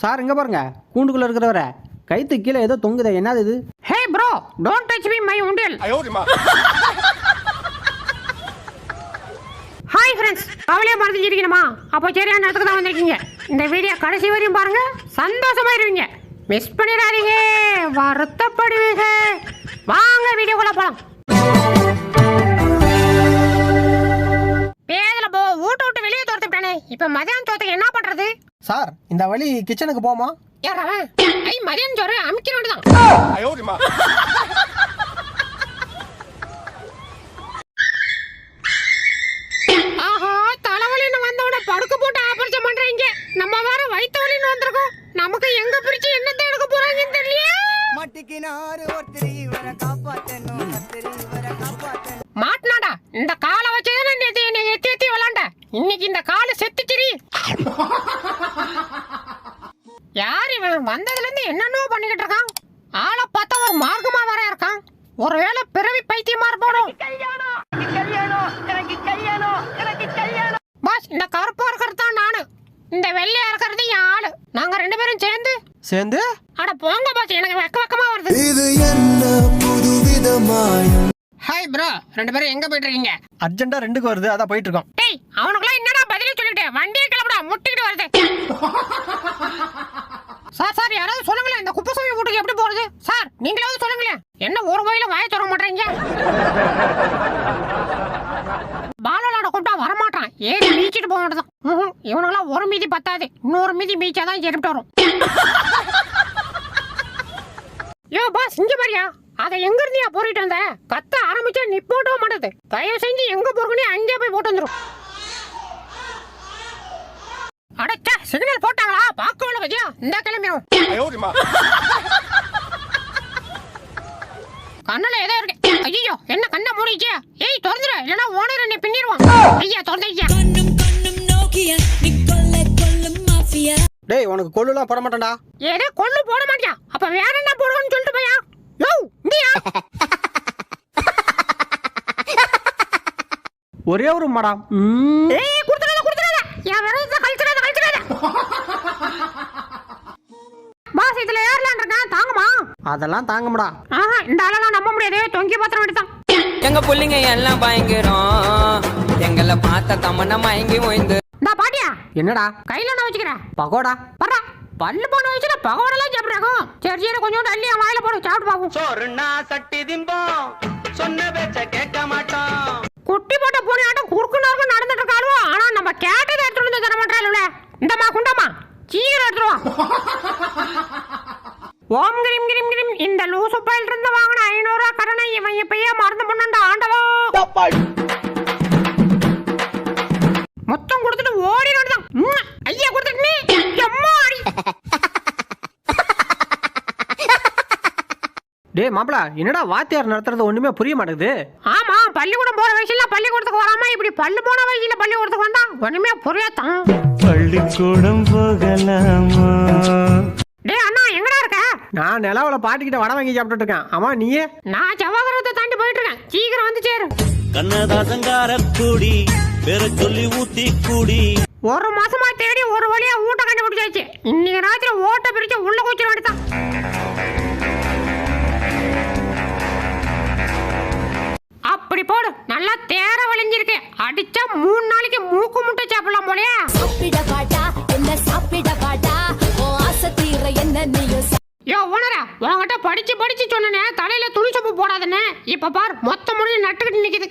Sir இங்கே பாருங்க. கூண்டுக்குள்ளே இருக்கிறவர. கைத்து கீழே ஏதோ தொங்குதே. என்னது இது? Hey bro don't touch me my உண்டியல் ஹாய் ஃப்ரெண்ட்ஸ் கவலையை மறந்துச்சிருக்கணுமா அப்போ சரியான இடத்துக்கு தான் வந்திருக்கீங்க. இந்த வீடியோ கடைசி வரையும் பாருங்க. சந்தோஷமாயிருவீங்க. மிஸ் பண்ணிடாதீங்க. வருத்தப்படுவீங்க. வாங்க வீடியோக்குள்ள போலாம். பேதல போ ஊட்ட பகவானே இப்ப மதியம் சோத்துக்கு என்ன பண்றது? சார் இந்த வழி கிச்சனுக்கு போமா? ஐ மதியம் சோறு அமைக்க வேண்டியதான் ஆஹா தலைவலின்னு வந்தவன படுக்க போட்டு ஆபரேஷன் பண்றீங்க. நம்ம வேற வயிற்று வலின்னு வந்திருக்கோம். நமக்கு எங்க பிரிச்சு என்ன தேடுக்க போறாங்கன்னு தெரியல மாட்டிக்கினாரு ஒருத்தர் இவரை காப்பாத்தணும் ஒருத்தர் இவரை மாட்டினாடா இந்த காலை இன்னைக்கு இந்த காலை செத்துச்சிரி யார் இவன் வந்ததுல இருந்து என்னென்னவோ பண்ணிக்கிட்டு இருக்கான்? ஆளை பார்த்தா ஒரு மார்க்கமா வேற இருக்கான். ஒருவேளை பிறவி பைத்தியமா இருப்பானோ? பாஸ் இந்த கருப்பா இருக்கிறது தான் நானு. இந்த வெள்ளையா இருக்கிறது என் ஆளு. நாங்க ரெண்டு பேரும் சேர்ந்து. சேர்ந்து? அட போங்க பாஸ் எனக்கு வெக்க வெக்கமா வருது. இது என்ன புதுவிதமாயும் ஹாய் ப்ரோ ரெண்டு பேரும் எங்க போயிட்டு இருக்கீங்க? அர்ஜென்ட்டாக ரெண்டுக்கு வருது அதான் போயிட்டு இருக்கோம். டேய் அவனுக்குலாம் என்னடா பதிலே சொல்லிட்டேன் வண்டியை கிளம்புடா முட்டிக்கிட்டு வருது. சார் சார் யாராவது சொல்லுங்களேன் இந்த குப்பசாமி வீட்டுக்கு எப்படி போறது? சார் நீங்களாவது சொல்லுங்களேன். என்ன ஒரு வயல வாய திறக்க மாட்டேறீங்க? பாலோட கூப்பிட்டா வரமாட்டான். ஏறி மீச்சிட்டு போக மாட்டேதான் ம்ஹும். ஒரு மீதி பத்தாது. இன்னொரு மீதி மீச்சாதான் சரிப்பிட்டு வரும். யோ பாஸ் இங்க பாரியா. அதை எங்க இருந்தியா போரிட்டு வந்த கத்த ஆரம்பிச்சா நிப்போட்டோ மாட்டது. தயவு செஞ்சு எங்க போறீங்க அங்கே போய் போட்டு வந்துரும் அடச்சே சிக்னல் போட்டாங்களா? பார்க்கவள பத்தியா? இந்த கிளம்பிடும் கண்ணுல ஏதோ இருக்கு. ஐயோ என்ன கண்ண மூடிச்சே ஏய் திறந்துரு. இல்லனா ஓனர் என்னை பின்னிடுவான் ஐயா திறந்துக்கியா டேய் உனக்கு கொள்ளுலாம் போட மாட்டேன்டா. ஏதே கொள்ளு போட மாட்டியா? அப்ப வேற என்ன போடுவோம்னு சொல்லிட்டு போயா? யோ நீயா ஒரே ஒரு மடம். ஏய் குடுத்துறாத குடுத்துறாத வேற விரதத்தை கழிச்சு பாஸ் இதுல ஏர்லான் இருக்கேன் தாங்குமா? அதெல்லாம் தாங்கம்டா. ஆஹா இந்த ஆளெல்லாம் நம்ப முடியாது. தொங்கி பத்திரம் வேண்டியதான் எங்க புள்ளைங்க எல்லாம் பயங்கரம். எங்களை பார்த்த தமன்னா மயங்கி ஓய்ந்து. இந்த பாட்டியா என்னடா? கையில நான் வச்சுக்கிறேன் பகோடா. பர்றா. பல்லு போன வயசுல பகவானெல்லாம் சாப்பிட்றாங்க சரி சரி கொஞ்சோண்டு அள்ளி என் வாயில போடு. சாப்பிட்டு பாப்போம். சோறுனா சட்டி திம்போம். சொன்ன பேச்ச கேட்க மாட்டோம். குட்டி போட்ட பூனை ஆட்டம் குறுக்கு இந்த லூசு பையில இருந்து வாங்கின ஐநூறு கரணை இவன் இப்பயே மறந்து பண்ணாண்ட ஆண்டவா. மொத்தம் கொடுத்துட்டு ஓடிடுதான் ஐயா கொடுத்துட்டு டேய் மாப்பிள என்னடா வாத்தியார் நடத்துறது ஒண்ணுமே புரிய மாட்டேங்குது. ஆமா பள்ளிக்கூடம் போற வயசுல பள்ளிக்கூடத்துக்கு வராம இப்படி பல்லு போன வயசுல பள்ளிக்கூடத்துக்கு வந்தா ஒண்ணுமே புரியாதான். பள்ளிக்கூடம் போகலாமா? நான் நிலவுல பாட்டிக்கிட்ட வடை வாங்கி சாப்பிட்டுட்டு இருக்கேன் ஆமா நீயே? நான் செவ்வாகரத்தை தாண்டி போயிட்டு இருக்கேன் சீக்கிரம் வந்து சேரு. கண்ணதாசங்கார கூடி பேர சொல்லி ஊத்தி கூடி ஒரு மாசமா தேடி ஒரு வழியா உணர உன்கிட்ட படிச்சு படிச்சு சொன்னனே தலையில துணி சோப்பு போடாதன்னு இப்ப பார் மொத்த மொழி நட்டுக்கிட்டு நிக்குது.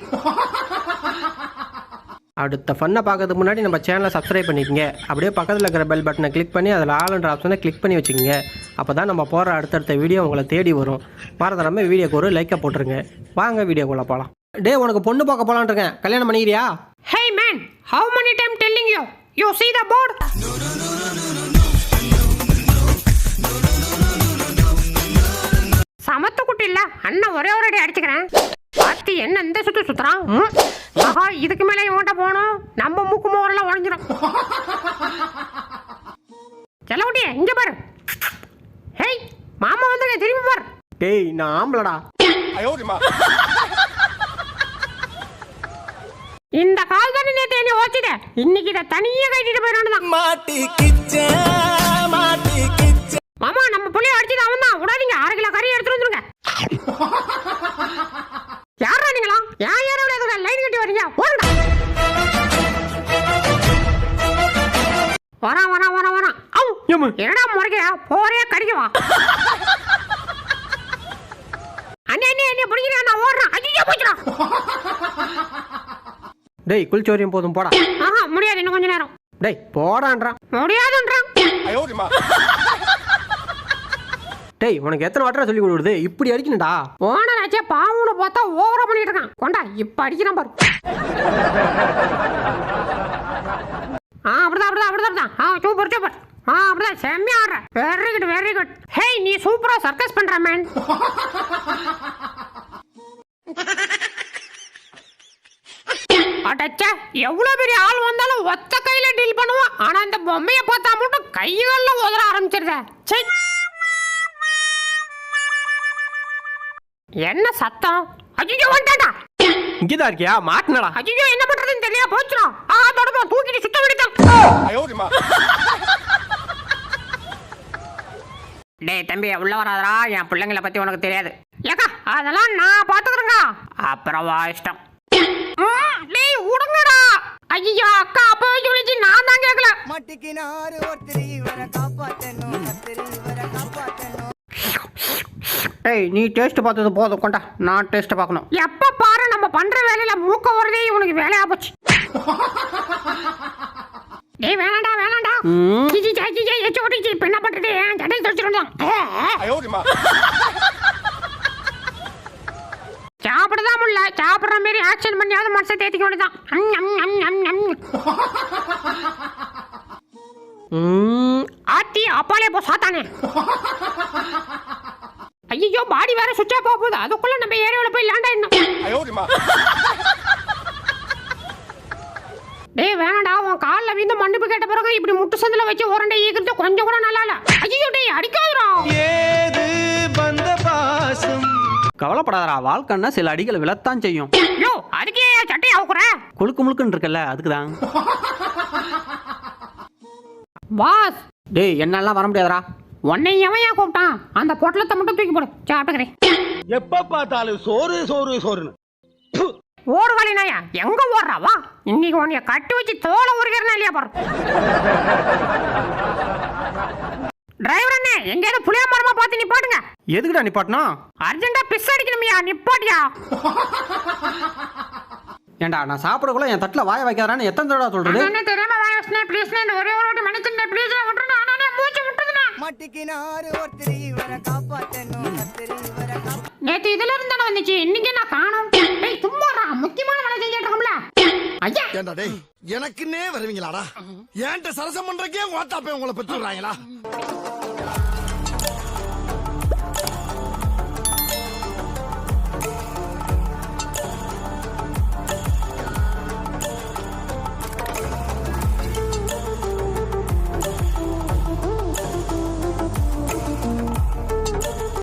அடுத்த ஃபன்னை பார்க்கறதுக்கு முன்னாடி நம்ம சேனலை சப்ஸ்கிரைப் பண்ணிக்கங்க. அப்படியே பக்கத்தில் இருக்கிற பெல் பட்டனை கிளிக் பண்ணி அதில் ஆளுன்ற ஆப்ஷனை கிளிக் பண்ணி வச்சுக்கோங்க. அப்போ தான் நம்ம போகிற அடுத்தடுத்த வீடியோ உங்களை தேடி வரும். மறந்துடாமல் வீடியோக்கு ஒரு லைக்கை போட்டுருங்க. வாங்க வீடியோக்குள்ளே போகலாம் டேய் உனக்கு பொண்ணு பார்க்க போகலான் இருக்கேன். கல்யாணம் பண்ணிக்கிறியா? Hey man, how many time telling you? You see the board? அண்ணன் ஒரே ஒரு அடி அடிச்சுக்கிறேன். பார்த்து என்ன இந்த சுத்து சுத்துறான் ஆஹா இதுக்கு மேலே ஓட்ட போகணும். நம்ம மூக்கு மோரெல்லாம் உடஞ்சிடும் செலவுட்டியே இங்க பாரு. ஹேய் மாமா வந்து திரும்பி பாரு. டேய் நான் ஆம்பளடா. இந்த கால் தானே நேற்று என்ன ஓச்சிட இன்னைக்கு இதை தனியே கட்டிட்டு போயிடணும் மாமா நம்ம புள்ளைய அடிச்சது அவன் தான் விடாதீங்க அரை கிலோ கறி எடுத்துட்டு வந்துருங்க. வரான் வரான் வரான் ஔ ஏம்மா? என்னடா முறைக்கிற போறே கடிக்கவா அண்ணே அண்ணே அண்ணே பிடிக்கிறேன் நான் ஓடுறேன். ஐயோ போச்சுடா. டேய் குளிச்சோரியம் போதும் போடா. ஆஹா முடியாது இன்னும் கொஞ்ச நேரம். டேய் போடான்றான் முடியாதுன்றான் டேய் உனக்கு எத்தனை வாட்டரா சொல்லி கொடுக்குறது? இப்படி அடிக்கணும்டா. ஓனர் ஆச்சே பாவுன்னு பார்த்தா ஓவரா பண்ணிட்டு இருக்கான். கொண்டா இப்ப அடிக்கிறான் பாரு. ஆ அப்படிதான் அப்படிதான் அப்படிதான் ஆ சூப்பர் சூப்பர். ஆ அப்படிதான். செம்மையா ஆடுற. Very good very good hey நீ சூப்பரா சர்க்கஸ் பண்ற மேன் அடச்சே எவ்வளவு பெரிய ஆள் வந்தாலும் ஒத்த கையில டீல் பண்ணுவான். ஆனா இந்த பொம்மைய பார்த்தா மட்டும் கைகள்ல உதற ஆரம்பிச்சிருத. சே என்ன சத்தம்? ஐயோ வந்துட்டாடா. இங்கதான் இருக்கியா? மாட்டினடா. ஐயோ என்ன பண்றதுன்னு தெரியல. போச்சுடா. ஆ தொடமா தூக்கிட்டு சுத்த விடுதான் டேய் தம்பி உள்ள வராதடா. என் பிள்ளைங்கள பத்தி உனக்கு தெரியாது. ஏக்கா அதெல்லாம் நான் பாத்துக்கிறேங்க அப்புறம் வா இஷ்டம். டேய் விடுங்கடா ஐயோ அக்கா அப்பவே சொல்லிச்சு. நான் தான் கேட்கல மாட்டிக்கினாரு ஒருத்தர் இவரை காப்பாத்தணும் கத்திரி இவரை காப்பாத்தணும். டேய் நீ டேஸ்ட் பார்த்தது போதும். கொண்டா நான் டேஸ்ட் பார்க்கணும். எப்ப பாரு நம்ம பண்ற வேலையில மூக்க வரதே இவனுக்கு வேலையா போச்சு. டேய் வேணாண்டா வேணாண்டா. ம். ஜி ஜி ஜி ஜி ஜி எச்சு ஓடிச்சு இப்ப என்ன பண்றது? ஜடை தொடிச்சிருந்தோம் சாப்பிடதான் முடியல. சாப்பிடுற மாதிரி ஆக்ஷன் பண்ணியாவது மனசை தேத்திக்க வேண்டியதான் ஆத்தி அப்பாலே போ சாத்தானே. ஐயோ பாடி வேற சுவிட்ச் ஆஃப் போகுது. அதுக்குள்ள நம்ம ஏரியாவில் போய் லேண்ட் ஆயிடணும். டேய் வேணாடா உன் காலில் வீந்து மன்னிப்பு கேட்ட பிறகு இப்படி முட்டு சந்தில வச்சு உரண்டை ஈக்கிறது கொஞ்சம் கூட நல்லா இல்ல ஐயோ டேய் அடிக்காதடா. ஏது பந்த பாசம்? கவலைப்படாதடா வாழ்க்கைன்னா சில அடிகளை விழத்தான் செய்யும். யோ அதுக்கே ஏன் சட்டையை அவுக்குற? குழுக்கு முழுக்குன்னு இருக்குல்ல அதுக்குதான். பாஸ் டேய் என்னெல்லாம் வர முடியாதுடா. உன்னை ஏன் கூப்பிட்டான்? அந்த பொட்டலத்தை மட்டும் தூக்கி போடு. சாப்பிட்டுக்கிறேன் எப்ப பார்த்தாலும் சோறு சோறு சோறுன்னு. ஓடுவாளி நாயா எங்க ஓடுறா? வா. இன்னைக்கு உன்னைய கட்டி வச்சு தோலை உருகிறனா இல்லையா பாரு. டிரைவர் அண்ணே எங்கேயாவது புளிய மரமா பார்த்து நிப்பாட்டுங்க எதுக்குடா நிப்பாட்டினா அர்ஜென்டா பிஸ் அடிக்கணுமியா நிப்பாட்டியா ஏன்டா நான் சாப்பிடக்குள்ள என் தட்டில் வாய வைக்காதான்னு எத்தனை தடவை சொல்றது? அண்ணே தெரியாம வாயஸ்னே ப்ளீஸ்னே இந்த ஒரே ஒரு வாட்டி மன்னிச்சுண்ணே ப்ளீஸ் விட்டுருண்ணே அண்ணே மூச்சு மாட்டிக்கினாரு ஒருத்தர் இவரை காப்பாத்தணும். கத்திரி இவரை நேத்து இதுல இருந்து தானே வந்துச்சு இன்னைக்கு நான் காணோம்? டேய் சும்மாடா முக்கியமான வேலை செஞ்சுட்டு இருக்கோம்ல ஐயா. ஏண்டா டேய் எனக்குன்னே வருவீங்களாடா? ஏன்ட்ட சரசம் பண்றக்கே ஓட்டாப்பே உங்களை பெற்று விடுறாங்களா